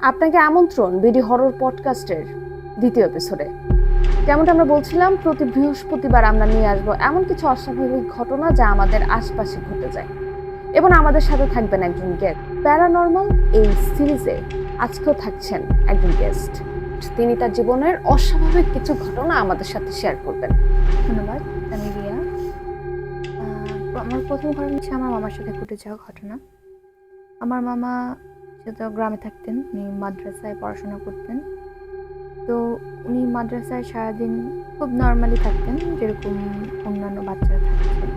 আপনাকে আমন্ত্রণ BD horror পডকাস্টের দ্বিতীয় এপিসোডে যেমনটা আমরা বলছিলাম, প্রতি বৃহস্পতিবার আমরা নিয়ে আসব এমন কিছু অস্বাভাবিক ঘটনা যা আমাদের আশপাশে ঘটে যায়। এবং আমাদের সাথে থাকবেন একজন গেস্ট প্যারানর্মাল এই সিরিজে আজকেও থাকছেন একজন গেস্ট তিনি তার জীবনের অস্বাভাবিক কিছু ঘটনা আমাদের সাথে শেয়ার করবেন। ধন্যবাদ, আমি রিয়া। আমার প্রথম ঘটনা হচ্ছে আমার মামার সাথে ঘটে যাওয়া ঘটনা। আমার মামা যেহেতু গ্রামে থাকতেন, উনি মাদ্রাসায় পড়াশোনা করতেন। তো উনি মাদ্রাসায় সারাদিন খুব নর্মালি থাকতেন, যেরকম অন্যান্য বাচ্চারা থাকতেন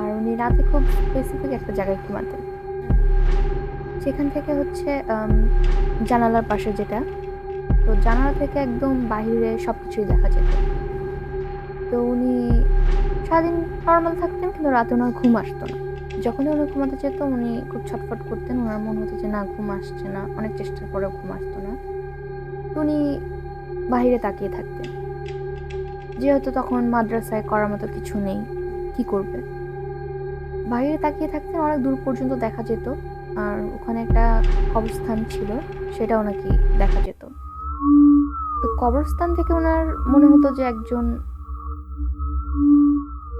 আর উনি রাতে খুব স্পেসিফিক একটা জায়গায় ঘুমাতেন। সেখান থেকে হচ্ছে জানালার পাশে যেটা, তো জানালা থেকে একদম বাইরে সব কিছুই দেখা যেত। তো উনি সারাদিন নর্মাল থাকতেন, কিন্তু রাতে ওনার ঘুম আসতো না। যখনই উনি ঘুমাতে যেত, উনি খুব ছটফট করতেন। ওনার মনে হতো যে, না, ঘুম আসছে না। অনেক চেষ্টার পরেও ঘুম আসতো না। উনি বাইরে তাকিয়ে থাকতেন। যেহেতু তখন মাদ্রাসায় করার মতো কিছু নেই, কি করবে? বাইরে তাকিয়ে থাকতেন, অনেক দূর পর্যন্ত দেখা যেত। আর ওখানে একটা কবরস্থান ছিল সেটা ওনাকে দেখা যেত। তো কবরস্থান থেকে ওনার মনে হতো যে, একজন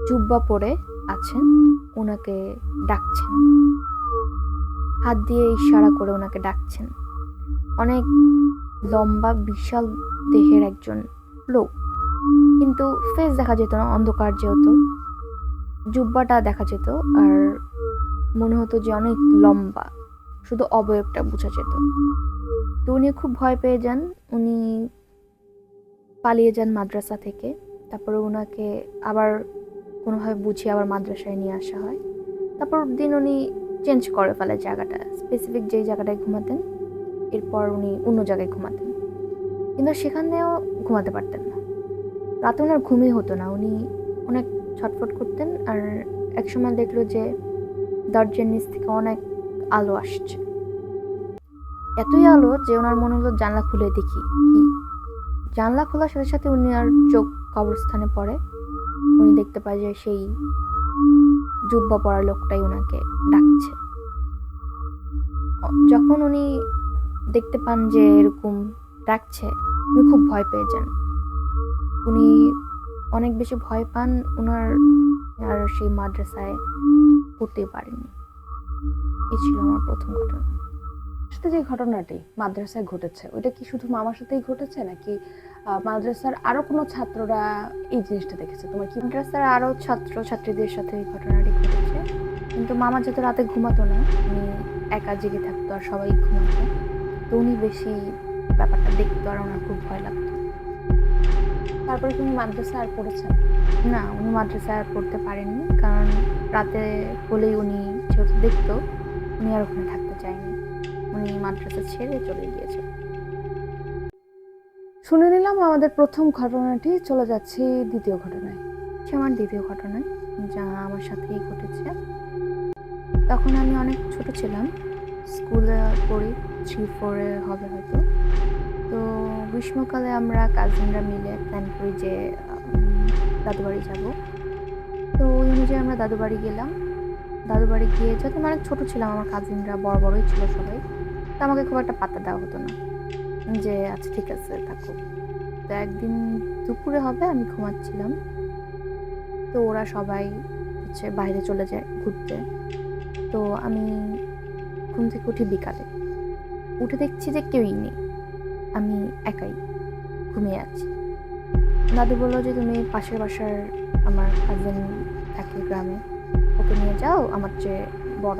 জুব্বা পরে আছেন। ওনাকে ডাকছেন। হাত দিয়ে ইশারা করে ওনাকে ডাকছেন। অনেক লম্বা, বিশাল দেহের একজন লোক। কিন্তু ফেস দেখা যেত না, অন্ধকার যেহেতু। জুব্বাটা দেখা যেত আর মনে হতো যে অনেক লম্বা, শুধু অবয়বটা বোঝা যেত। তো উনি খুব ভয় পেয়ে যান। উনি পালিয়ে যান মাদ্রাসা থেকে। তারপরে ওনাকে আবার কোনোভাবে বুঝিয়ে আবার মাদ্রাসায় নিয়ে আসা হয়। তারপর দিন উনি চেঞ্জ করে ফেলে জায়গাটা স্পেসিফিক যেই জায়গাটায় ঘুমাতেন, এরপর উনি অন্য জায়গায় ঘুমাতেন। কিন্তু সেখানেও ঘুমাতে পারতেন না। রাতে ওনার ঘুমই হতো না। উনি অনেক ছটফট করতেন আর একসময় দেখল যে দরজার নিচ থেকে অনেক আলো আসছে। এতই আলো যে ওনার মনে হলো জানলা খুলে দেখি কি। জানলা খোলার সাথে সাথে উনি আর চোখ কবরস্থানে পড়ে। দেখতে পায় যে সেই জুব্বা পরা লোকটাই ওনাকে ডাকছে। যখন উনি দেখতে পান যে এরকম ডাকছে, উনি খুব ভয় পেয়ে যান। উনি অনেক বেশি ভয় পান ওনার আর সেই মাদ্রাসায় পড়তেই পারেনি এই ছিল আমার প্রথম ঘটনা। সাথে যে ঘটনাটি মাদ্রাসায় ঘটেছে, ওইটা কি শুধু মামার সাথেই ঘটেছে নাকি মাদ্রাসার আরও কোনো ছাত্ররা এই জিনিসটা দেখেছে? তোমার কি মাদ্রাসার আরও ছাত্র, ছাত্রীদের সাথে এই ঘটনাটি ঘটেছে? কিন্তু মামা যেহেতু রাতে ঘুমাতো না, উনি একা জেগে থাকতো আর সবাই ঘুমাতো, তো উনি বেশি ব্যাপারটা দেখতো আর ওনার খুব ভয় লাগতো। তারপরে তুমি মাদ্রাসা আর পড়েছেন? না, উনি মাদ্রাসা আর পড়তে পারেননি, কারণ রাতে হলেই উনি যেহেতু দেখতো, উনি আর ওখানে থাকতে চায়নি। উনি মাদ্রাসা ছেড়ে চলে গিয়েছে শুনে নিলাম আমাদের প্রথম ঘটনাটি চলে যাচ্ছে দ্বিতীয় ঘটনায়। সে আমার দ্বিতীয় ঘটনায়, যা আমার সাথেই ঘটেছে। তখন আমি অনেক ছোট ছিলাম। স্কুলে পড়ি থ্রি ফোরে হবে হয়তো। তো গ্রীষ্মকালে আমরা কাজিনরা মিলে প্ল্যান করি যে দাদুবাড়ি যাব। তো ওই অনুযায়ী আমরা দাদুবাড়ি গেলাম। দাদুবাড়ি গিয়ে আমি অনেক ছোটো ছিলাম, আমার কাজিনরা বড়, বড়ই ছিল সবাই, তো আমাকে খুব একটা পাত্তা দেওয়া হতো না। যে আচ্ছা ঠিক আছে, থাকো। তো একদিন দুপুরে হবে, আমি ঘুমাচ্ছিলাম। তো ওরা সবাই হচ্ছে বাইরে চলে যায় ঘুরতে। তো আমি ঘুম থেকে উঠি বিকালে। উঠে দেখছি যে কেউই নেই। আমি একাই ঘুমিয়ে আছি। দাদু বলল যে, তুমি পাশের বাসার আমার কাজিন থাকে গ্রামে। ওকে নিয়ে যাও, আমার চেয়ে বড়।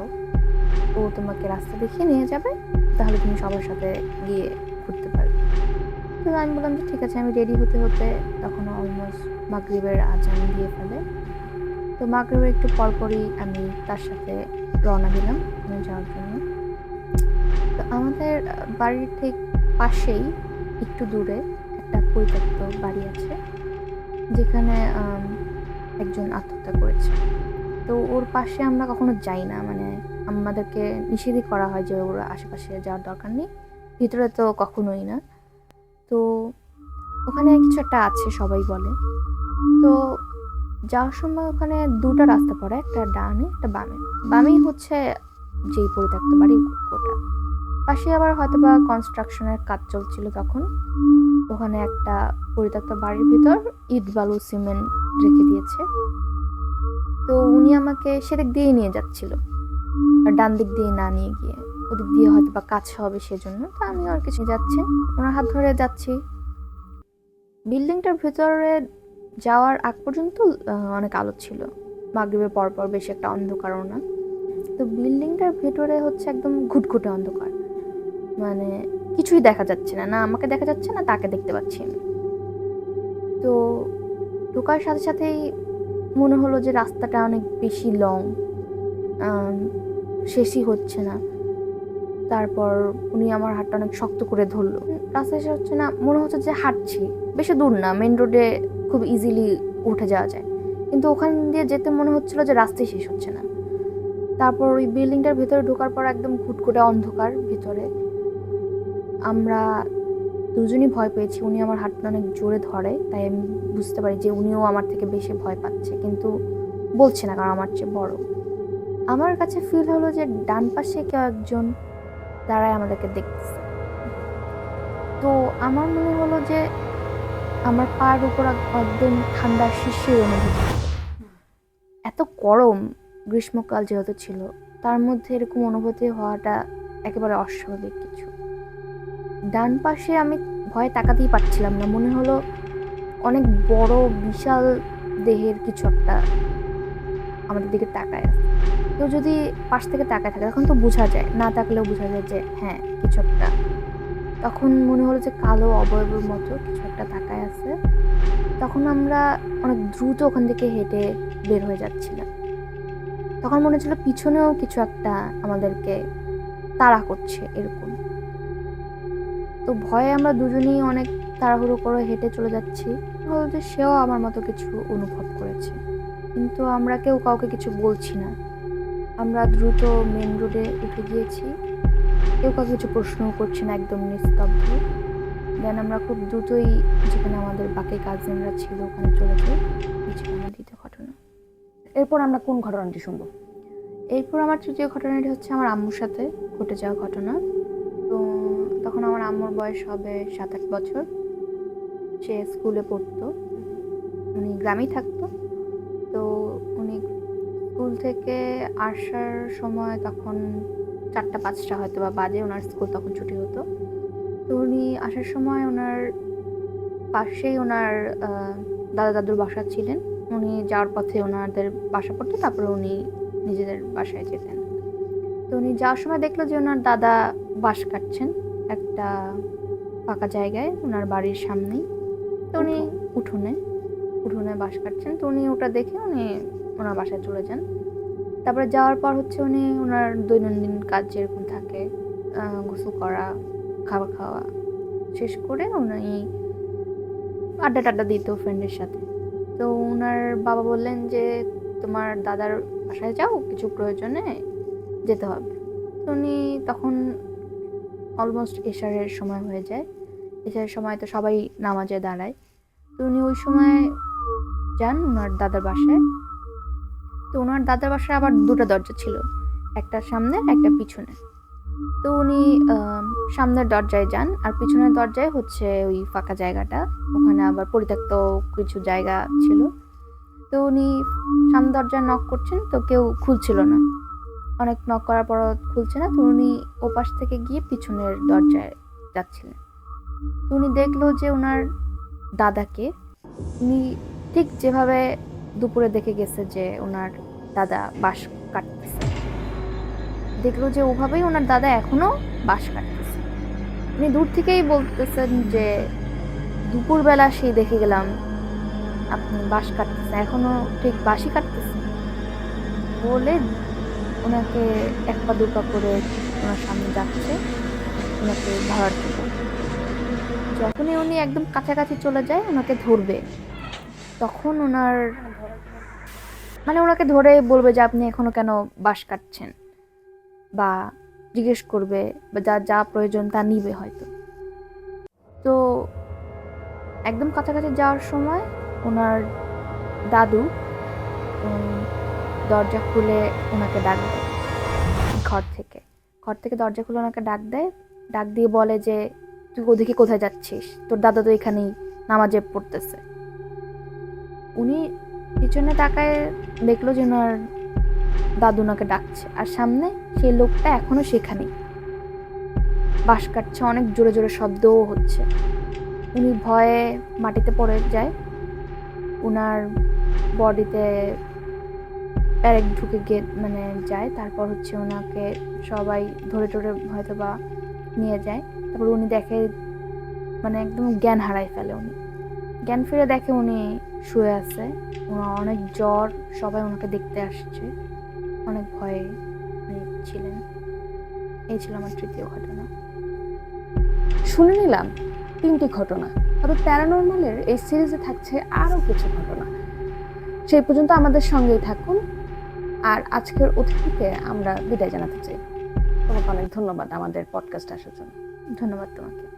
ও তোমাকে রাস্তা দেখিয়ে নিয়ে যাবে। তাহলে তুমি সবার সাথে গিয়ে তো আমি বললাম যে ঠিক আছে, আমি রেডি হতে হতে তখন অলমোস্ট মাগরিবের আজান দিয়ে ফেলে। তো মাগরিবের একটু পরপরই আমি তার সাথে রওনা দিলাম যাওয়ার জন্য। তো আমাদের বাড়ির ঠিক পাশেই, একটু দূরে একটা পরিত্যক্ত বাড়ি আছে, যেখানে একজন আত্মহত্যা করেছে। তো ওর পাশে আমরা কখনো যাই না মানে আমাদেরকে নিষেধই করা হয় যে ওর আশেপাশে যাওয়ার দরকার নেই। ভিতরে তো কখনোই না। তো ওখানে কিছু একটা আছে, সবাই বলে। তো যাওয়ার সময় ওখানে দুটা রাস্তা পড়ে, একটা ডানে, একটা বামে। বামেই হচ্ছে যেই পরিত্যক্ত বাড়ি, ওটা। পাশে আবার হয়তো বা কনস্ট্রাকশনের কাজ চলছিল তখন। ওখানে একটা পরিত্যক্ত বাড়ির ভিতর ইট, বালু, সিমেন্ট রেখে দিয়েছে। তো উনি আমাকে সেদিক দিয়েই নিয়ে যাচ্ছিল। ডান দিক দিয়ে না নিয়ে গিয়ে। ওদিক দিয়ে হয়তো বা কাছে হবে সেজন্য, তো আমি আর কিছু যাচ্ছে। ওনার হাত ধরে যাচ্ছি। বিল্ডিংটার ভেতরে যাওয়ার আগ পর্যন্ত অনেক আলো ছিল। মাগরিবের পর পর বেশি একটা অন্ধকারও না। তো বিল্ডিংটার ভেতরে হচ্ছে একদম ঘুটঘুটে অন্ধকার। মানে কিছুই দেখা যাচ্ছে না না আমাকে দেখা যাচ্ছে না তাকে দেখতে পাচ্ছি আমি। তো ঢোকার সাথে সাথেই মনে হলো যে রাস্তাটা অনেক বেশি লং শেষই হচ্ছে না। তারপর উনি আমার হাতটা অনেক শক্ত করে ধরলো। রাস্তা শেষ হচ্ছে না, মনে হচ্ছে যে হাঁটছি। বেশি দূর না মেন রোডে খুব ইজিলি উঠে যাওয়া যায়। কিন্তু ওখান দিয়ে যেতে মনে হচ্ছিল যে রাস্তাই শেষ হচ্ছে না। তারপর ওই বিল্ডিংটার ভেতরে ঢোকার পর একদম ঘুটঘুটে অন্ধকার ভিতরে। আমরা দুজনই ভয় পেয়েছি, উনি আমার হাতটা অনেক জোরে ধরে, তাই আমি বুঝতে পারি যে উনিও আমার থেকে বেশি ভয় পাচ্ছে। কিন্তু বলছে না কারণ আমার চেয়ে বড়। আমার কাছে ফিল হলো যে ডান পাশে কেউ একজন দাঁড়ায় আমাদেরকে দেখতেছে। তো আমার মনে হলো যে আমার পায়ের উপর এক- একদম ঠান্ডা শিশির অনুভূতি এত গরম গ্রীষ্মকাল যেহেতু ছিল, তার মধ্যে এরকম অনুভূতি হওয়াটা একেবারে অস্বাভাবিক কিছু। ডান পাশে আমি ভয়ে তাকাতেই পারছিলাম না, মনে হলো অনেক বড়, বিশাল দেহের কিছু একটা আমাদের দিকে তাকায় আছে। কেউ যদি পাশ থেকে তাকায় থাকে, তখন তো বোঝা যায়। না তাকলেও বোঝা যায় যে হ্যাঁ কিছু একটা। তখন মনে হলো যে কালো অবয়বের মতো কিছু একটা তাকায় আছে। তখন আমরা অনেক দ্রুত ওখান থেকে হেঁটে বের হয়ে যাচ্ছিলাম। তখন মনে হচ্ছিল পিছনেও কিছু একটা আমাদেরকে তাড়া করছে এরকম। তো ভয়ে আমরা দুজনেই অনেক তাড়াহুড়ো করে হেঁটে চলে যাচ্ছি। হলো যে সেও আমার মতো কিছু অনুভব করেছে। কিন্তু আমরা কেউ কাউকে কিছু বলছি না। আমরা দ্রুত মেন রোডে উঠে গিয়েছি। কেউ কাউকে কিছু প্রশ্নও করছি না, একদম নিস্তব্ধ। দেন আমরা খুব দ্রুতই যেখানে আমাদের বাকি কাজিনরা ছিল, ওখানে চলে যাই। দ্বিতীয় ঘটনা। এরপর আমরা কোন ঘটনাটি শুনব? এরপর আমার তৃতীয় ঘটনাটি হচ্ছে আমার আম্মুর সাথে ঘটে যাওয়া ঘটনা। তো তখন আমার আম্মুর বয়স হবে সাত আট বছর। সে স্কুলে পড়তো। উনি গ্রামেই থাকতো। তো উনি স্কুল থেকে আসার সময় তখন চারটা পাঁচটা হয়তো বা বাজে ওনার স্কুল তখন ছুটি হতো। তো উনি আসার সময় ওনার পাশেই ওনার দাদা দাদুর বাসা ছিলেন। উনি যাওয়ার পথে ওনাদের বাসা পড়তো তারপরে উনি নিজেদের বাসায় যেতেন। তো উনি যাওয়ার সময় দেখল যে ওনার দাদা বাঁশ কাটছেন একটা ফাঁকা জায়গায় ওনার বাড়ির সামনেই। তো উনি উঠোনে উঠোনে বাস কাটছেন, তো উনি ওটা দেখে উনি ওনার বাসায় চলে যান। তারপরে যাওয়ার পর হচ্ছে উনি ওনার দৈনন্দিন কাজ যেরকম থাকে গোসল করা, খাবার খাওয়া শেষ করে উনি আড্ডা টাড্ডা দিত ফ্রেন্ডের সাথে। তো ওনার বাবা বললেন যে, তোমার দাদার বাসায় যাও, কিছু প্রয়োজনে যেতে হবে। তো উনি তখন অলমোস্ট এশারের সময় হয়ে যায়। এশারের সময় তো সবাই নামাজে দাঁড়ায়। তো উনি ওই সময় যান ওনার দাদার বাসায়। তো ওনার দাদার বাসায় আবার দুটো দরজা ছিল, একটা সামনে একটা পিছনে তো উনি সামনের দরজায় যান, আর পিছনের দরজায় হচ্ছে ওই ফাঁকা জায়গাটা। ওখানে আবার পরিত্যক্ত কিছু জায়গা ছিল। তো উনি সামনের দরজায় নক করছেন, তো কেউ খুলছিল না। অনেক নক করার পর খুলছে না। তো উনি ওপাশ থেকে গিয়ে পিছনের দরজায় যাচ্ছিলেন। তো উনি দেখল যে ওনার দাদাকে, উনি ঠিক যেভাবে দুপুরে দেখে গেছে যে ওনার দাদা বাস কাটতেছে। দেখল যে ওভাবেই ওনার দাদা এখনও বাঁশ কাটতেছে। উনি দূর থেকেই বলতেছেন যে, দুপুরবেলা সেই দেখে গেলাম আপনি বাঁশ কাটতেছেন এখনও ঠিক বাঁশই কাটতেছে। বলে ওনাকে এক পা দু পা করে ওনার সামনে যাচ্ছে, ওনাকে ধরার জন্য। যখনই উনি একদম কাছাকাছি চলে যায়, ওনাকে ধরবে। তখন ওনার মানে ওনাকে ধরে বলবে যে আপনি এখনও কেন বাঁশ কাটছেন? বা জিজ্ঞেস করবে বা যা যা প্রয়োজন তা নিবে হয়তো। তো একদম কাছাকাছি যাওয়ার সময় ওনার দাদু দরজা খুলে ওনাকে ডাকবে ঘর থেকে। ঘর থেকে দরজা খুলে ওনাকে ডাক দেয়। ডাক দিয়ে বলে যে, তুই ওদিকে কোথায় যাচ্ছিস? তোর দাদা তো এখানেই নামাজে পড়তেছে। উনি পিছনে তাকায় দেখল যে ওনার দাদু ওনাকে ডাকছে। আর সামনে সেই লোকটা এখনও সেখানেই। বাঁশ কাটছে, অনেক জোরে জোরে শব্দও হচ্ছে। উনি ভয়ে মাটিতে পড়ে যায়। উনার বডিতে প্যারেক ঢুকে গে মানে যায়। তারপর হচ্ছে ওনাকে সবাই ধরে ধরে হয়তো বা নিয়ে যায়। তারপর উনি দেখে মানে একদম জ্ঞান হারায় ফেলে উনি। জ্ঞান ফিরে দেখে উনি শুয়ে আছে। ওনার অনেক জ্বর, সবাই ওনাকে দেখতে আসছে। অনেক ভয়ে ছিলেন। এই ছিল আমার তৃতীয় ঘটনা। শুনে নিলাম, তিনটি ঘটনা। তবে প্যারানর্মালের এই সিরিজে থাকছে আরও কিছু ঘটনা। সেই পর্যন্ত আমাদের সঙ্গেই থাকুন। আর আজকের অতিথিকে আমরা বিদায় জানাতে চাই। তোমাকে অনেক ধন্যবাদ আমাদের পডকাস্ট আসার জন্য। ধন্যবাদ তোমাকে।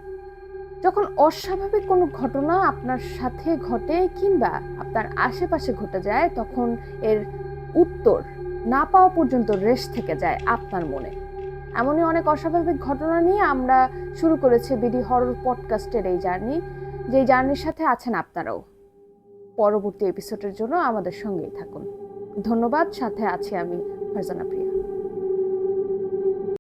যখন অস্বাভাবিক কোনো ঘটনা আপনার সাথে ঘটে কিংবা আপনার আশেপাশে ঘটে যায়, তখন এর উত্তর না পাওয়া পর্যন্ত রেশ থেকে যায় আপনার মনে। এমনই অনেক অস্বাভাবিক ঘটনা নিয়ে আমরা শুরু করেছি বিডি হরর পডকাস্টের এই জার্নি। যেই জার্নির সাথে আছেন আপনারাও। পরবর্তী এপিসোডের জন্য আমাদের সঙ্গেই থাকুন। ধন্যবাদ, সাথে আছি আমি ফারজানা প্রিয়া।